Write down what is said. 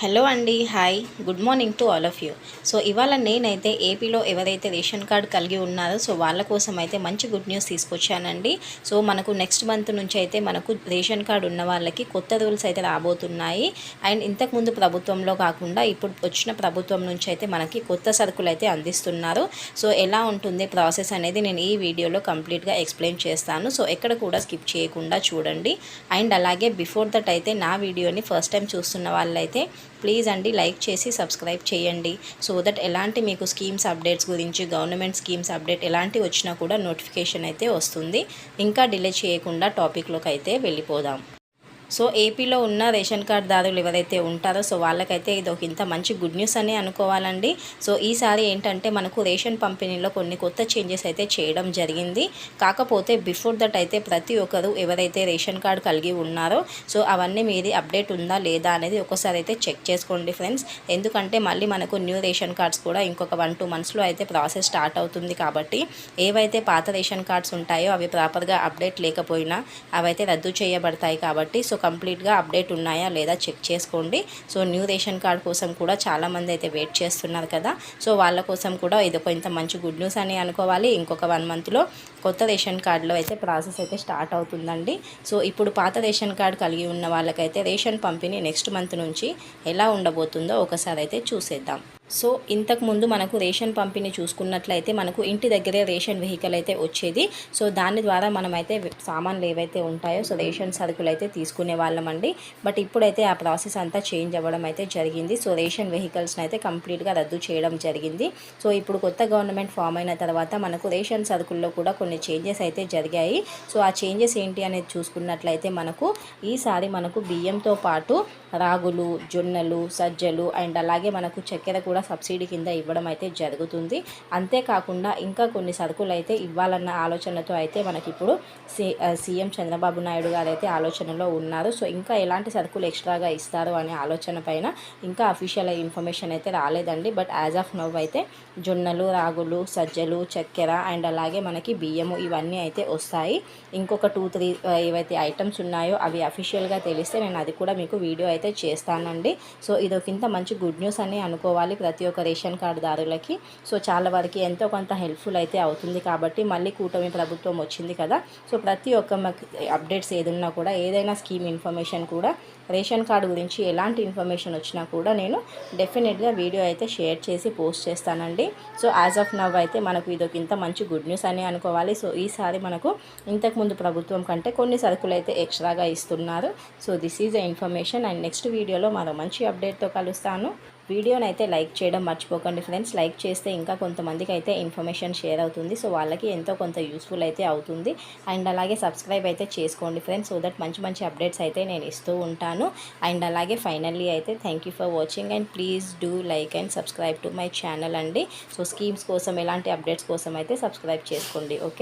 Hello అండి hi. Good morning to all of you. So ఇవాళ నేనైతే ఏపీలో ఎవరైతే రేషన్ కార్డ్ కలిగి ఉన్నారో సో వాళ్ళ కోసం అయితే మంచి గుడ్ న్యూస్ తీసుకొచ్చానండి. సో మనకు నెక్స్ట్ మంత్ నుంచి అయితే మనకు రేషన్ కార్డు ఉన్న వాళ్ళకి కొత్త రూల్స్ అయితే రాబోతున్నాయి. అండ్ ఇంతకుముందు ప్రభుత్వంలో కాకుండా ఇప్పుడు వచ్చిన ప్రభుత్వం నుంచి అయితే మనకి కొత్త సరుకులు అయితే అందిస్తున్నారు. సో ఎలా ఉంటుంది ప్రాసెస్ అనేది నేను ఈ వీడియోలో కంప్లీట్గా ఎక్స్ప్లెయిన్ చేస్తాను. సో ఎక్కడ కూడా స్కిప్ చేయకుండా చూడండి. అండ్ అలాగే బిఫోర్ దట్ అయితే నా వీడియోని ఫస్ట్ టైం చూస్తున్న వాళ్ళైతే ప్లీజ్ అండి లైక్ చేసి సబ్స్క్రైబ్ చేయండి. సో దట్ ఎలాంటి మీకు స్కీమ్స్ అప్డేట్స్ గురించి గవర్నమెంట్ స్కీమ్స్ అప్డేట్ ఎలాంటి వచ్చినా కూడా నోటిఫికేషన్ అయితే వస్తుంది. ఇంకా డిలే చేయకుండా టాపిక్లోకి అయితే వెళ్ళిపోదాం. సో ఏపీలో ఉన్న రేషన్ కార్డ్ దారులు ఎవరైతే ఉంటారో సో వాళ్ళకైతే ఇది ఒక ఇంత మంచి గుడ్ న్యూస్ అని అనుకోవాలండి. సో ఈసారి ఏంటంటే మనకు రేషన్ పంపిణీలో కొన్ని కొత్త చేంజెస్ అయితే చేయడం జరిగింది. కాకపోతే బిఫోర్ దట్ అయితే ప్రతి ఒక్కరు ఎవరైతే రేషన్ కార్డు కలిగి ఉన్నారో సో అవన్నీ మీది అప్డేట్ ఉందా లేదా అనేది ఒకసారి అయితే చెక్ చేసుకోండి ఫ్రెండ్స్. ఎందుకంటే మళ్ళీ మనకు న్యూ రేషన్ కార్డ్స్ కూడా ఇంకొక వన్ టూ మంత్స్లో అయితే ప్రాసెస్ స్టార్ట్ అవుతుంది కాబట్టి ఏవైతే పాత రేషన్ కార్డ్స్ ఉంటాయో అవి ప్రాపర్గా అప్డేట్ లేకపోయినా అవైతే రద్దు చేయబడతాయి కాబట్టి సో కంప్లీట్గా అప్డేట్ ఉన్నాయా లేదా చెక్ చేసుకోండి. సో న్యూ రేషన్ కార్డ్ కోసం కూడా చాలామంది అయితే వెయిట్ చేస్తున్నారు కదా. సో వాళ్ళ కోసం కూడా ఇది ఇంత మంచి గుడ్ న్యూస్ అని అనుకోవాలి. ఇంకొక వన్ మంత్లో కొత్త రేషన్ కార్డులో అయితే ప్రాసెస్ అయితే స్టార్ట్ అవుతుందండి. సో ఇప్పుడు పాత రేషన్ కార్డు కలిగి ఉన్న వాళ్ళకైతే రేషన్ పంపిణీ నెక్స్ట్ మంత్ నుంచి ఎలా ఉండబోతుందో ఒకసారి అయితే చూసేద్దాం. సో ఇంతకుముందు మనకు రేషన్ పంపిణీ చూసుకున్నట్లయితే మనకు ఇంటి దగ్గరే రేషన్ వెహికల్ అయితే వచ్చేది. సో దాని ద్వారా మనమైతే సామాన్లు ఏవైతే ఉంటాయో సో రేషన్ సరుకులు అయితే తీసుకునే వాళ్ళమండి బట్ ఇప్పుడైతే ఆ ప్రాసెస్ అంతా చేంజ్ అవ్వడం అయితే జరిగింది. సో రేషన్ వెహికల్స్ని అయితే కంప్లీట్గా రద్దు చేయడం జరిగింది. సో ఇప్పుడు కొత్త గవర్నమెంట్ ఫామ్ అయిన తర్వాత మనకు రేషన్ సరుకుల్లో కూడా కొన్ని చేంజెస్ అయితే జరిగాయి. సో ఆ చేంజెస్ ఏంటి అనేది చూసుకున్నట్లయితే మనకు ఈసారి మనకు బియ్యంతో పాటు రాగులు జొన్నలు సజ్జలు అండ్ అలాగే మనకు చక్కెర కూడా కూడా సబ్సిడీ కింద ఇవ్వడం అయితే జరుగుతుంది. అంతేకాకుండా ఇంకా కొన్ని సరుకులు అయితే ఇవ్వాలన్న ఆలోచనతో అయితే మనకి ఇప్పుడు సీఎం చంద్రబాబు నాయుడు గారు అయితే ఆలోచనలో ఉన్నారు. సో ఇంకా ఎలాంటి సరుకులు ఎక్స్ట్రాగా ఇస్తారు అనే ఆలోచన పైన ఇంకా అఫీషియల్ ఇన్ఫర్మేషన్ అయితే రాలేదండి. బట్ యాజ్ ఆఫ్ నవ్ అయితే జొన్నలు రాగులు సజ్జలు చక్కెర అండ్ అలాగే మనకి బియ్యము ఇవన్నీ అయితే వస్తాయి. ఇంకొక టూ త్రీ ఏవైతే ఐటమ్స్ ఉన్నాయో అవి అఫీషియల్గా తెలిస్తే నేను అది కూడా మీకు వీడియో అయితే చేస్తానండి. సో ఇదొకింత మంచి గుడ్ న్యూస్ అని అనుకోవాలి. ప్రతి ఒక్క రేషన్ కార్డుదారులకి. సో చాలా వరకు ఎంతో కొంత హెల్ప్ఫుల్ అయితే అవుతుంది కాబట్టి మళ్ళీ కూటమి ప్రభుత్వం వచ్చింది కదా. సో ప్రతి ఒక్క అప్డేట్స్ ఏదన్నా కూడా ఏదైనా స్కీమ్ ఇన్ఫర్మేషన్ కూడా రేషన్ కార్డు గురించి ఎలాంటి ఇన్ఫర్మేషన్ వచ్చినా కూడా నేను డెఫినెట్గా వీడియో అయితే షేర్ చేసి పోస్ట్ చేస్తానండి. సో యాజ్ ఆఫ్ నవ్ అయితే మనకు ఇదొక ఇంత మంచి గుడ్ న్యూస్ అని అనుకోవాలి. సో ఈసారి మనకు ఇంతకుముందు ప్రభుత్వం కంటే కొన్ని సరుకులు అయితే ఎక్స్ట్రాగా ఇస్తున్నారు. So this is a information and next వీడియోలో మరో మంచి అప్డేట్తో కలుస్తాను. వీడియోని అయితే లైక్ చేయడం మర్చిపోకండి ఫ్రెండ్స్. లైక్ చేస్తే ఇంకా కొంతమందికి అయితే ఇన్ఫర్మేషన్ షేర్ అవుతుంది. సో వాళ్ళకి ఎంతో కొంత యూస్ఫుల్ అయితే అవుతుంది. అండ్ అలాగే సబ్స్క్రైబ్ అయితే చేసుకోండి ఫ్రెండ్స్. సో దట్ మంచి మంచి అప్డేట్స్ అయితే నేను ఇస్తూ ఉంటాను. అండ్ అలాగే ఫైనల్లీ అయితే thank for watching. And please do like and subscribe to my channel అండి. సో స్కీమ్స్ కోసం ఎలాంటి అప్డేట్స్ కోసం అయితే సబ్స్క్రైబ్ చేసుకోండి. ఓకే?